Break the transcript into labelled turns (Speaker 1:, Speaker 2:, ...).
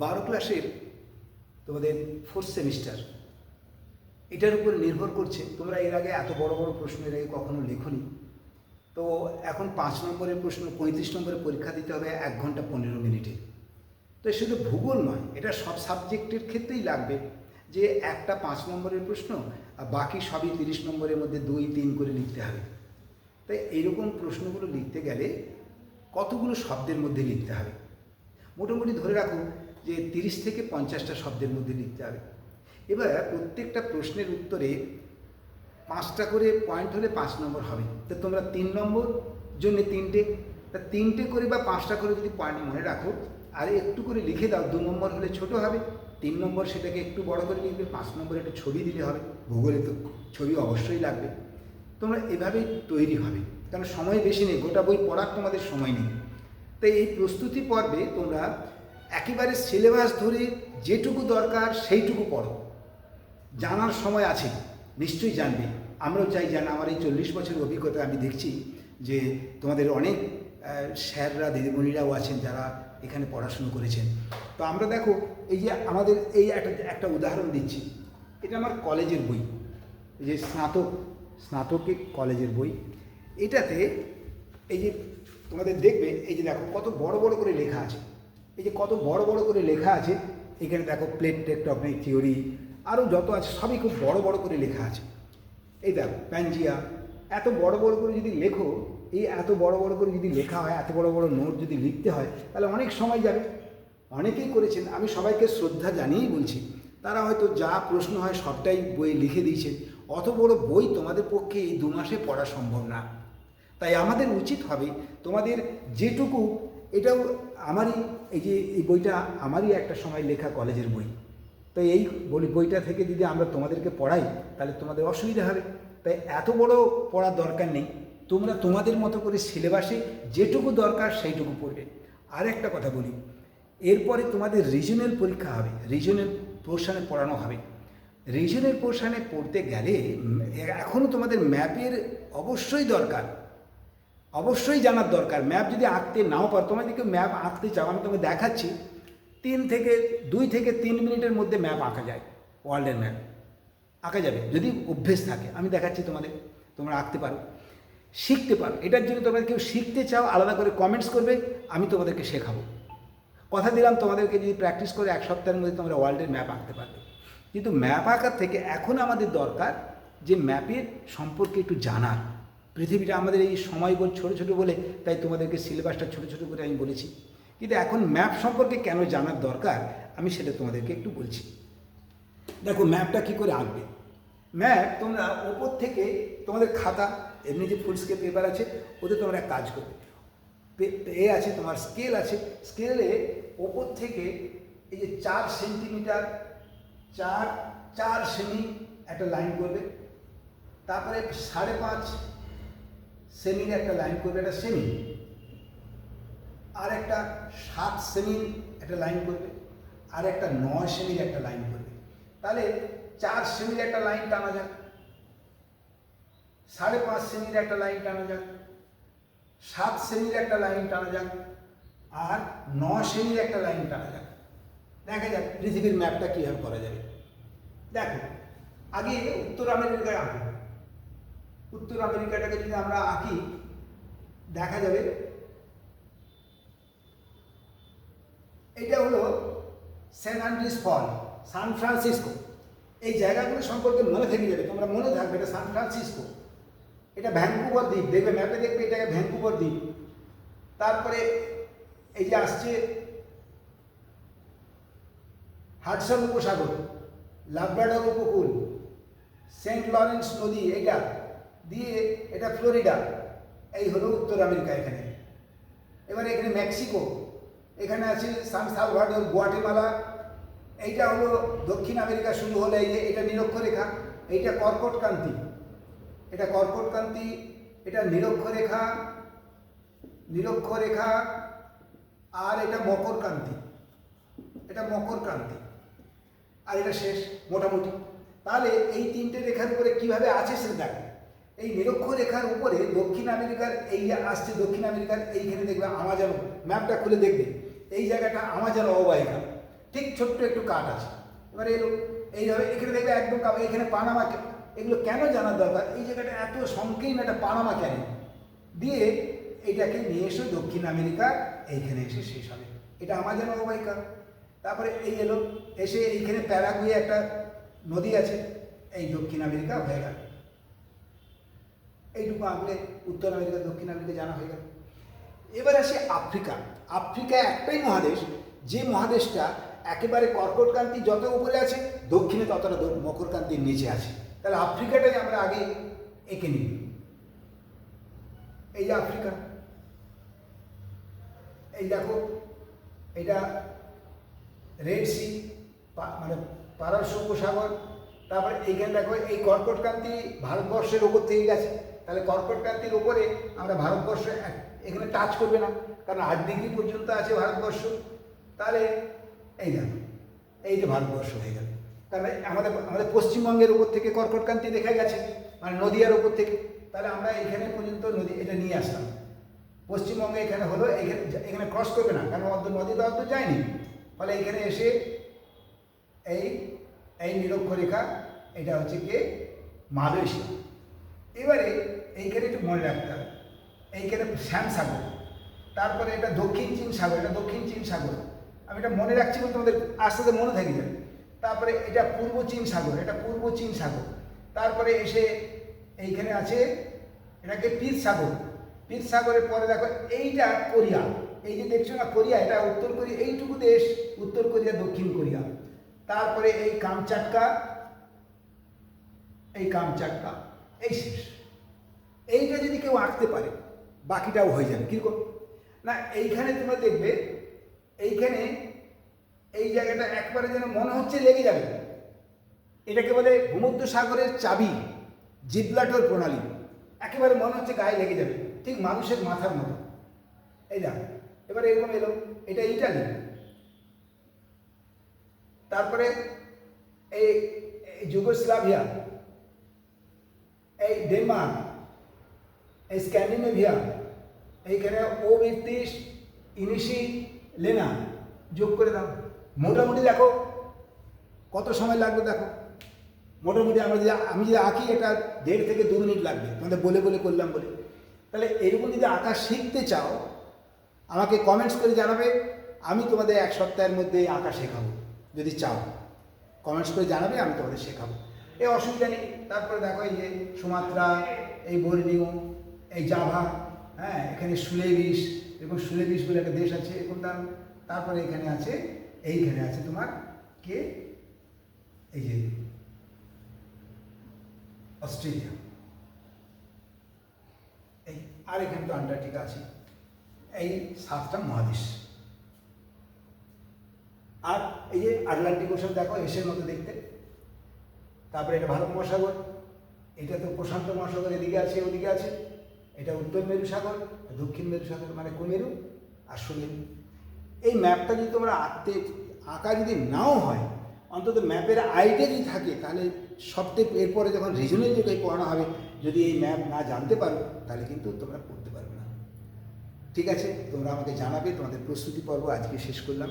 Speaker 1: বারো ক্লাসের তোমাদের ফোর্থ সেমিস্টার এটার উপর নির্ভর করছে, তোমরা এর আগে এত বড় বড় প্রশ্ন এর আগে কখনো লেখনি। তো এখন পাঁচ নম্বরের প্রশ্ন, পঁয়ত্রিশ নম্বরের পরীক্ষা দিতে হবে এক ঘণ্টা পনেরো মিনিটে। তো শুধু ভূগোল নয়, এটা সব সাবজেক্টের ক্ষেত্রেই লাগবে। যে একটা পাঁচ নম্বরের প্রশ্ন আর বাকি সবই তিরিশ নম্বরের মধ্যে দুই, তিন করে লিখতে হবে। তাই এইরকম প্রশ্নগুলো লিখতে গেলে কতগুলো শব্দের মধ্যে লিখতে হবে? মোটামুটি ধরে রাখো যে তিরিশ থেকে পঞ্চাশটা শব্দের মধ্যে লিখতে হবে। এবার প্রত্যেকটা প্রশ্নের উত্তরে পাঁচটা করে পয়েন্ট হলে পাঁচ নম্বর হবে। তো তোমরা তিন নম্বর জন্য তিনটে, তা তিনটে করে বা পাঁচটা করে যদি পয়েন্ট মনে রাখো, আর একটু করে লিখে দাও, দু নম্বর হলে ছোট হবে, তিন নম্বর সেটাকে একটু বড় করে লিখবে, পাঁচ নম্বরে একটা ছবি দিলে হবে ভূগোলে তো ছবি অবশ্যই লাগবে। তোমরা এভাবেই তৈরি হবে, কারণ সময় বেশি নেই, গোটা বই পড়ার তোমাদের সময় নেই। তাই এই প্রস্তুতি পর্বে তোমরা একেবারে সিলেবাস ধরে যেটুকু দরকার সেইটুকু পড়ো। জানার সময় আছে, নিশ্চয়ই জানবে। আমরাও চাই জানা আমার এই চল্লিশ বছরের অভিজ্ঞতা আমি দেখছি যে তোমাদের অনেক স্যাররা, দিদিমণিরাও আছেন যারা এখানে পড়াশুনো করেছেন। তো আমরা দেখো, এই যে আমাদের এই একটা একটা উদাহরণ দিচ্ছি। এটা আমার কলেজের বই। যে স্নাতক স্নাতকিক কলেজের বই। এটাতে এই যে তোমাদের দেখবে, এই যে দেখো কত বড় বড় করে লেখা আছে। এই যে কত বড় বড় করে লেখা আছে, এখানে দেখো প্লেট টেকটনিক থিওরি আরও যত আছে, সবই খুব বড় বড় করে লেখা আছে। এই দেখো প্যাঞ্জিয়া এত বড় বড় করে যদি লেখো, এই এত বড় বড় করে যদি লেখা হয়, এত বড় বড় নোট যদি লিখতে হয়, তাহলে অনেক সময় যাবে। অনেকেই করেছেন, আমি সবাইকে শ্রদ্ধা জানিয়েই বলছি, তারা হয়তো যা প্রশ্ন হয় সবটাই বই লিখে দিয়েছেন অত বড় বই তোমাদের পক্ষে এই দু মাসে পড়া সম্ভব না। তাই আমাদের উচিত হবে তোমাদের যেটুকু এটাও আমারই এই যে এই বইটা আমারই একটা সময় লেখা কলেজের বই। তো এই বইটা থেকে যদি আমরা তোমাদেরকে পড়াই, তাহলে তোমাদের অসুবিধা হবে। তাই এত বড় পড়ার দরকার নেই। তোমরা তোমাদের মতো করে সিলেবাসে যেটুকু দরকার সেইটুকু পড়বে। আর একটা কথা বলি, এরপরে তোমাদের রিজনাল পরীক্ষা হবে, রিজনাল পোর্শানে পড়ানো হবে। রিজনাল পোর্শনে পড়তে গেলে এখনও তোমাদের ম্যাপের অবশ্যই দরকার। অবশ্যই জানার দরকার। ম্যাপ যদি আঁকতে নাও পারো, তোমরা যদি ম্যাপ আঁকতে চাও, আমি তোমাকে দেখাচ্ছি। তিন থেকে, দুই থেকে তিন মিনিটের মধ্যে ম্যাপ আঁকা যায় ওয়ার্ল্ডের ম্যাপ আঁকা যাবে, যদি অভ্যেস থাকে। আমি দেখাচ্ছি তোমাদের, তোমরা আঁকতে পারো। শিখতে পারো। এটার জন্য তোমরা কেউ শিখতে চাও, আলাদা করে কমেন্টস করবে, আমি তোমাদেরকে শেখাবো। কথা দিলাম, তোমাদেরকে যদি প্র্যাকটিস করে এক সপ্তাহের মধ্যে তোমরা ওয়ার্ল্ডের ম্যাপ আঁকতে পারবে। কিন্তু ম্যাপ আঁকার থেকে এখন আমাদের দরকার যে ম্যাপের সম্পর্কে একটু জানার। পৃথিবীটা আমাদের এই সময় ছোটো ছোটো বলে, তাই তোমাদেরকে সিলেবাসটা ছোটো ছোটো করে আমি বলেছি। কিন্তু এখন ম্যাপ সম্পর্কে কেন জানার দরকার, আমি সেটা তোমাদেরকে একটু বলছি। দেখো ম্যাপটা কী করে আঁকবে? ম্যাপ তোমরা ওপর থেকে তোমাদের খাতা, এমনি যে ফুল স্কেপ পেপার আছে, ওতে তোমরা কাজ করবে। এ আছে তোমার স্কেল আছে স্কেলে ওপর থেকে এই যে চার সেন্টিমিটার চার চার সেমি একটা লাইন করবে। তারপরে সাড়ে পাঁচ সেমির একটা লাইন করবে, একটা সেমি আর একটা সাত সেমির একটা লাইন করবে, আর একটা নয় সেমির একটা লাইন করবে। তাহলে চার সেমির একটা লাইন টানা যাক, সাড়ে পাঁচ সেমির একটা লাইন টানা যাক, সাত সেমির একটা লাইন টানা যাক, আর ন সেমির একটা লাইন টানা যাক। দেখা যাক পৃথিবীর ম্যাপটা কীভাবে করা যাবে। দেখো, আগে উত্তর আমেরিকায় আঁকো উত্তর আমেরিকাটাকে যদি আমরা আঁকি, দেখা যাবে এটা হলো Saint Andrews Fall San Francisco এই জায়গাগুলো সম্পর্কে মনে থেকে যাবে, তোমরা মনে থাকবে এটা সান ফ্রান্সিসকো এটা ভ্যাঙ্কুভার দ্বীপ, দেখবে ম্যাপে দেখবে এটাকে ভ্যাঙ্কুভার দ্বীপ। তারপরে এই যে আসছে হাডসন উপসাগর, লাব্রাডর উপকূল, সেন্ট লরেন্স নদী, এটা দিয়ে এটা ফ্লোরিডা। এই হলো উত্তর আমেরিকা এখানে। এবারে এখানে মেক্সিকো। এখানে আছে সান সালভাডোর গুয়াটেমালা। এইটা হলো দক্ষিণ আমেরিকা শুরু হলে, এই যে এটা নিরক্ষরেখা, এইটা কর্কটক্রান্তি। এটা কর্কটক্রান্তি, এটা নিরক্ষরেখা নিরক্ষরেখা, আর এটা মকরক্রান্তি। এটা মকরক্রান্তি। আর এটা শেষ, মোটামুটি। তাহলে এই তিনটে রেখার উপরে কীভাবে আছে সেটা দেখো। এই নিরক্ষরেখার উপরে দক্ষিণ আমেরিকার এই যে আসছে দক্ষিণ আমেরিকার এইখানে দেখবে আমাজন, ম্যাপটা খুলে দেখবে। এই জায়গাটা আমাজন অববাহিকা। ঠিক ছোট্ট একটু কাট আছে। এবারে এলো, এইভাবে এখানে দেখবে একদম এখানে পানামা এগুলো কেন জানার দরকার? এই জায়গাটা এত সংকীর্ণ একটা পানামা কেন? দিয়ে এটাকে নিয়ে এসে দক্ষিণ আমেরিকা, এইখানে এসে শেষ হবে। এটা আমাজন অববাহিকা। তারপরে এই এলো, এসে এইখানে প্যারাগুয়ে একটা নদী আছে। এই দক্ষিণ আমেরিকা হয়ে গেল। এইটুকু আঁকলে উত্তর আমেরিকা, দক্ষিণ আমেরিকা জানা হয়ে গেল। এবার আসে আফ্রিকা। আফ্রিকা একটাই মহাদেশ, যে মহাদেশটা একেবারে কর্কটক্রান্তি যত উপরে আছে, দক্ষিণে ততটা মকরক্রান্তির নিচে আছে। তাহলে আফ্রিকাটাই আমরা আগে এঁকে নিই। এই যে আফ্রিকা। এই দেখো, এটা রেড সি মানে পারস্য উপসাগর তারপরে এইখানে দেখো, এই কর্কটক্রান্তি ভারতবর্ষের ওপর থেকে গেছে। তাহলে কর্পোরেট কর্কটক্রান্তির ওপরে আমরা ভারতবর্ষ এখানে টাচ করবে না। কারণ আট ডিগ্রি পর্যন্ত আছে ভারতবর্ষ। তাহলে এই দেখো, এই যে ভারতবর্ষ হয়ে গেল। কারণ আমাদের আমাদের পশ্চিমবঙ্গের উপর থেকে কর্কটক্রান্তি দেখা গেছে মানে নদিয়ার ওপর থেকে। তাহলে আমরা এখানে পর্যন্ত নদী, এটা নিয়ে আসলাম। পশ্চিমবঙ্গে এখানে হলো, এখানে এখানে ক্রস করবে না, কারণ অর্ধ নদী তো অর্ধ যায়নি। ফলে এখানে এসে এই এই নিরক্ষরেখা, এটা হচ্ছে গিয়ে মালয়েশিয়া। এবারে এইখানে একটু মনে রাখতে হবে। এইখানে শ্যাম সাগর। তারপরে এটা দক্ষিণ চীন সাগর, এটা দক্ষিণ চীন সাগর। আমি এটা মনে রাখছি বলে তোমাদের আস্তে আস্তে মনে থাকি যাবে। তারপরে এটা পূর্ব চীন সাগর, এটা পূর্ব চীন সাগর। তারপরে এসে এইখানে আছে, এটাকে পিস সাগর। পিস সাগরের পরে দেখো, এইটা কোরিয়া। এই যে দেখছ না কোরিয়া, এটা উত্তর কোরিয়া, এইটুকু দেশ, উত্তর কোরিয়া, দক্ষিণ কোরিয়া। তারপরে এই কামচাটকা এই কামচাটকা, এই শেষ। এইটা যদি কেউ আঁকতে পারে, বাকিটাও হয়ে যাবে। কীরকম? না, এইখানে তোমরা দেখবে, এইখানে এই জায়গাটা একবারে যেন মনে হচ্ছে লেগে যাবে। এটাকে বলে ভূমধ্য সাগরের চাবি, জিবলাটর প্রণালী। একেবারে মনে হচ্ছে গায়ে লেগে যাবে, ঠিক মানুষের মাথার মতো। এই দেখ, এবারে এরকম এলো, এটা ইটালি। তারপরে এই যুগোস্লাভিয়া, এই ডেনমার্ক স্ক্যান্ডিনেভিয়া এইখানে ও বিত্রিশ ইনিশি লেনা যোগ করে দাও। মোটামুটি দেখো, কত সময় লাগবে দেখো? মোটামুটি আমরা যদি, আমি যদি আঁকি, এটা দেড় থেকে দু মিনিট লাগবে। তোমাদের বলে বলে করলাম বলে। তাহলে এরকম যদি আঁকা শিখতে চাও, আমাকে কমেন্টস করে জানাবে, আমি তোমাদের এক সপ্তাহের মধ্যে আঁকা শেখাবো, যদি চাও। কমেন্টস করে জানাবে, আমি তোমাদের শেখাবো। এ অসুবিধা নেই। তারপরে দেখো এই যে সুমাত্রা, এই বর্নিও এই জাভা হ্যাঁ এখানে সুলেবিস এরকম সুলেবিস বলে একটা দেশ আছে এরকম দাম তারপরে এখানে আছে, এইখানে আছে তোমার কে? এই যে, অস্ট্রেলিয়া। এই, আর এখানে তো আন্টার্কটিকা আছে। এই সাতটা মহাদেশ। আর এই যে আটলান্টিক ওশান দেখো এসের মতো দেখতে। তারপরে এটা ভারত মহাসাগর। এটা তো প্রশান্ত মহাসাগর এদিকে আছে, ওদিকে আছে। এটা উত্তর মেরু সাগর দক্ষিণ মেরু সাগর মানে কুমেরু আর সুমেরু। এই ম্যাপটা যদি তোমরা আঁকতে, আঁকা যদি নাও হয়, অন্তত ম্যাপের আইডিয়া যদি থাকে, তাহলে সবথেকে এরপরে যখন রিজনাল যুগে পড়ানো হবে, যদি এই ম্যাপ না জানতে পারো, তাহলে কিন্তু তোমরা পড়তে পারবে না। ঠিক আছে? তোমরা আমাকে জানাবে, তোমাদের প্রস্তুতি পর্ব আজকে শেষ করলাম।